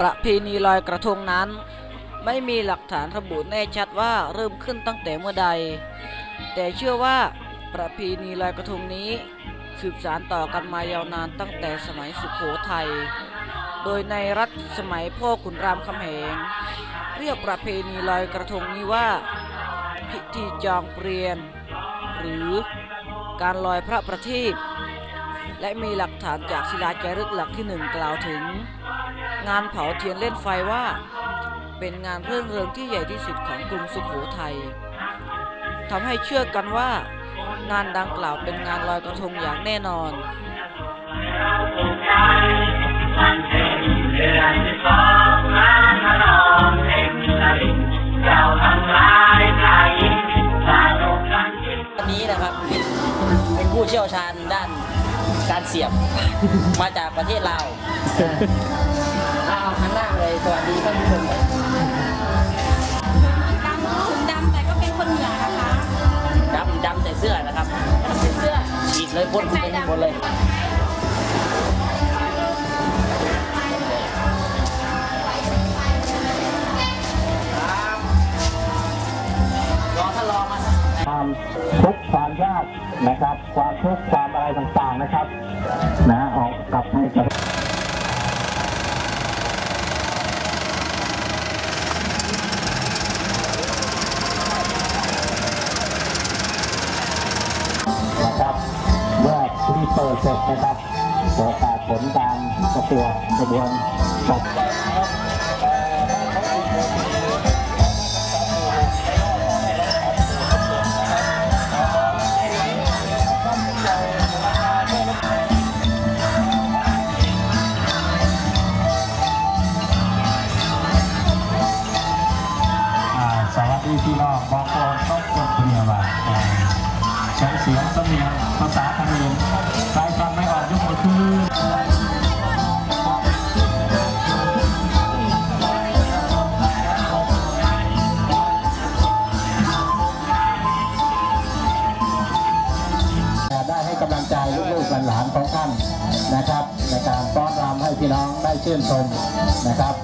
ประเพณีลอยกระทงนั้น ไม่มีหลักฐานระบุแน่ชัดว่าเริ่มขึ้นตั้งแต่เมื่อใด แต่เชื่อว่าประเพณีลอยกระทงนี้ สืบสานต่อกันมายาวนานตั้งแต่สมัยสุขโขทัยโดยในรัชสมัยพ่อขุนรามคำแหง เรียกประเพณีลอยกระทงนี้ว่า พิธีจองเปลี่ยน หรือการลอยพระประทีป และมีหลักฐานจากศิลาจารึกหลักที่หนึ่งกล่าวถึง งานเผาเทียนเล่นไฟว่า เป็นงานเรื่องเริงที่ใหญ่ที่สุดของกรุงสุขโขทัยทำให้เชื่อกันว่า งานดังกล่าวเป็นงานลอยกระทงอย่างแน่นอนมันเป็นเดือนที่สองมาพนองเล็งละลิงเจ้าทั้งหลายไทยสนุกกันยิ่งวันนี้นะครับเป็นผู้เชี่ยวชาญด้าน การเสียบ มาจากประเทศลาวเอาเอาข้างหน้าเลยสวัสดีท่านผู้ชมเลยดำถึงดำแต่ก็เป็นคนเหนือนะคะดำดำใส่เสื้อนะครับเป็นเสื้อฉีดเลยพ่นเป็นหมดเลย นะครับ ความทุกข์ความอะไรต่างๆนะครับ นะออกกลับให้กับนะครับเมื่อที่เปิดเสร็จนะครับประกาศผลการประกวดกระบวนจบอ่ เสียงสำเนียงภาษาเขมรใครฟังไม่ออกยกมือขึ้นได้ให้กำลังใจลูกหลานของท่านนะครับในการต้อนรับให้พี่น้องได้ชื่นชมนะครับ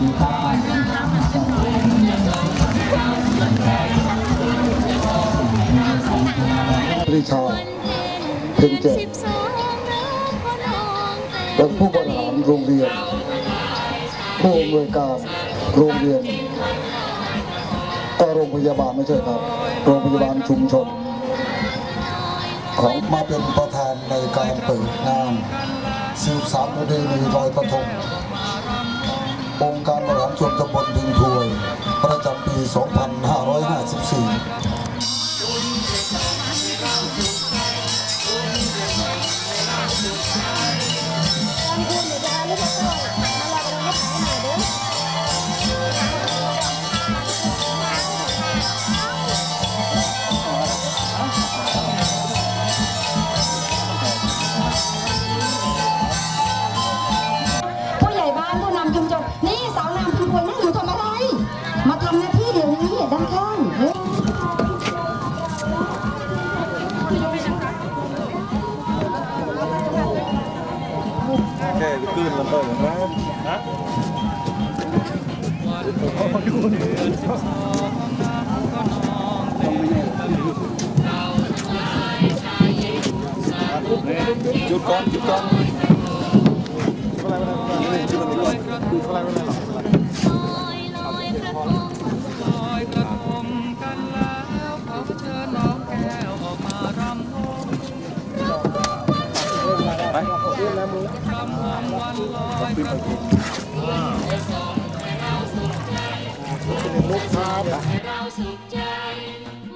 รับปริชาเพ็งเจ็ดเป็นผู้บริหารโรงเรียน ผู้อำนวยการโรงเรียนก็โรงพยาบาลไม่ใช่ครับ โรงพยาบาลชุมชน ของมาเป็นประธานในการเปิดงานสืบสานประเพณีลอยกระทง องค์การบริหารส่วนตำบลพึงถวย ประจำปี 2554 ดี๋ยวนี้ด้านข้างเฮ้ยแค่ขึ้นแล้วเปิด ลอยกครับเราสุขใจ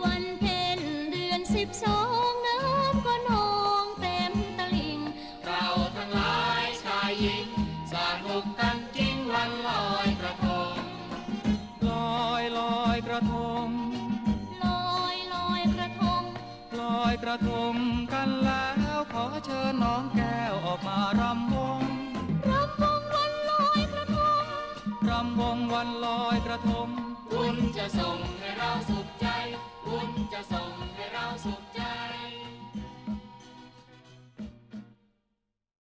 วันเพ็ญเดือนสิบสองน้ำก็นองเต็มตลิ่ง เราทั้งหลายชายหญิงสานุกกันจริงวันลอยกระทงลอยลอยกระทงลอยลอยกระทงลอยกระทงกันแล้ว ล้วขอเชิญน้องแก้วออกมารำวง รำวงวันลอยกระทง รำวงวันลอยกระทง บุญจะส่งให้เราสุขใจ บุญจะส่ง